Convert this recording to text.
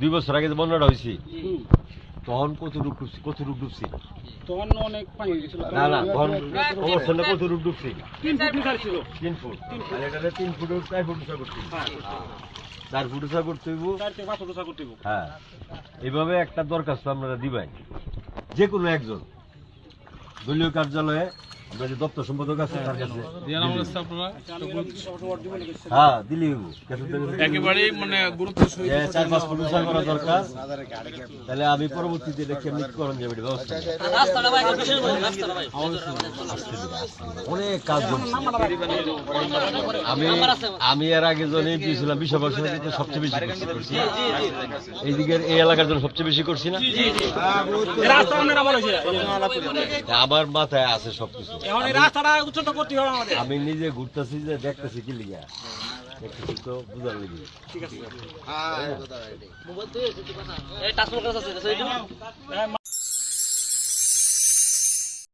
দুই বছর আগে যে বন্যাটা হয়েছে তখন কত রূপ ডুবছি কত রূপ ডুবছি? তখন অনেক পানি না না তখন অবস্থানে কত রূপ ডুবছি? তিন ফুট নিকার ছিল। আর এটাতে তিন ফুট চার ফুট উঁচা করছি চার ফুট উঁচা করতে হইব। হবে। হ্যাঁ। এইভাবে একটা দরখাস্ত আপনারা দিবেন। যে কোনো একজন। দলীয় কার্যালয়ে দপ্তর সম্পাদক আছে তার কাছে। হ্যাঁ দিলি একেবারেই মানে গুরুত্ব চার পাঁচ ফুট উঁচা করা দরকার। তাহলে আমি পরবর্তীতে এটা কেমনি করণ যাবে ব্যবস্থা অনেক কাজ আমি আমি এর আগে জন এমপি ছিলাম সবচেয়ে বেশি করছি। এইদিকের এই এলাকার জন্য সবচেয়ে বেশি করছি না? আমার মাথায় আছে সবকিছু। এখন এই রাস্তাটা উচ্চত করতে হবে আমাদের। আমি নিজে ঘুরতেছি যে দেখতেছি কি লিগা। দেখতেছি তো বুঝার লিগে। ঠিক আছে। আছে